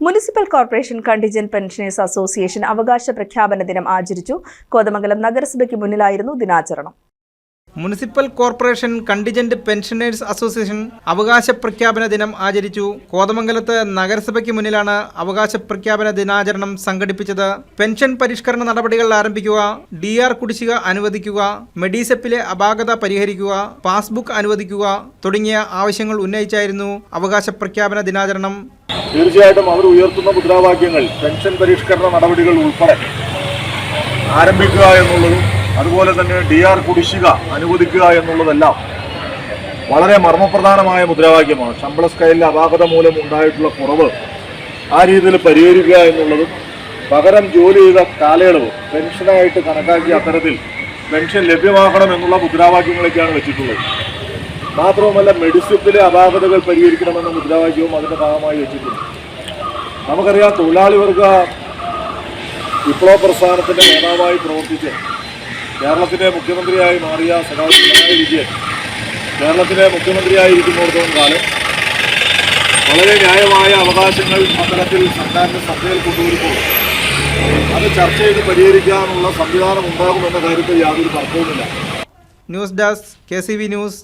Municipal corporation contingent pensioners association അവകാശ പ്രഖ്യാപന ദിനം ആചരിച്ചു. കോതമംഗലം നഗരസഭയ്ക്ക് മുന്നിലായിരുന്നു ദിനാചരണം. Municipal corporation contingent pensioners association അവകാശ പ്രഖ്യാപന ദിനം ആചരിച്ചു. കോതമംഗലത്ത് നഗരസഭയ്ക്ക് മുന്നിലാണ് അവകാശ പ്രഖ്യാപന ദിനാചരണം സംഘടിപ്പിച്ചത്. പെൻഷൻ പരിഷ്കരണ നടപടികൾ ആരംഭിക്കുക ഡി ആർ കുടിശ്ശിക അനുവദിക്കുക മെഡിസെപ്പിലെ അപാകത പരിഹരിക്കുക പാസ്ബുക്ക് അനുവദിക്കുക തുടങ്ങിയ ആവശ്യങ്ങൾ ഉന്നയിച്ചായിരുന്നു അവകാശ പ്രഖ്യാപന ദിനാചരണം. തീർച്ചയായിട്ടും അവർ ഉയർത്തുന്ന മുദ്രാവാക്യങ്ങൾ പെൻഷൻ പരിഷ്കരണ നടപടികൾ ഉൾപ്പെടെ ആരംഭിക്കുക എന്നുള്ളതും അതുപോലെ തന്നെ ഡി ആർ കുടിശ്ശിക അനുവദിക്കുക എന്നുള്ളതെല്ലാം വളരെ മർമ്മപ്രധാനമായ മുദ്രാവാക്യമാണ്. ശമ്പള സ്കൈലിൽ അപാകത മൂലം ഉണ്ടായിട്ടുള്ള കുറവ് ആ രീതിയിൽ പരിഹരിക്കുക എന്നുള്ളതും പകരം ജോലി ചെയ്ത കാലയളവ് പെൻഷനായിട്ട് കണക്കാക്കിയ അത്തരത്തിൽ പെൻഷൻ ലഭ്യമാക്കണം എന്നുള്ള മുദ്രാവാക്യങ്ങളൊക്കെയാണ് വെച്ചിട്ടുള്ളത്. മാത്രവുമല്ല മെഡിസിപ്പിലെ അപാകതകൾ പരിഹരിക്കണമെന്ന മുദ്രാവാക്യവും അതിന്റെ ഭാഗമായി വെച്ചിട്ടുണ്ട്. നമുക്കറിയാം തൊഴിലാളി വർഗ വിപ്ലവ പ്രസ്ഥാനത്തിന്റെ നേതാവായി പ്രവർത്തിച്ച് കേരളത്തിലെ മുഖ്യമന്ത്രിയായി മാറിയ സഖാവ് പിണറായി വിജയൻ കേരളത്തിലെ മുഖ്യമന്ത്രിയായിരിക്കുന്നിടത്തോളം കാലം വളരെ ന്യായമായ അവകാശങ്ങൾ അത്തരത്തിൽ സർക്കാരിന്റെ ശ്രദ്ധയിൽ കൊണ്ടുവരുമ്പോൾ അത് ചർച്ച ചെയ്ത് പരിഹരിക്കാനുള്ള സംവിധാനം ഉണ്ടാകുമെന്ന കാര്യത്തിൽ യാതൊരു തർക്കവുമില്ല. News desk K news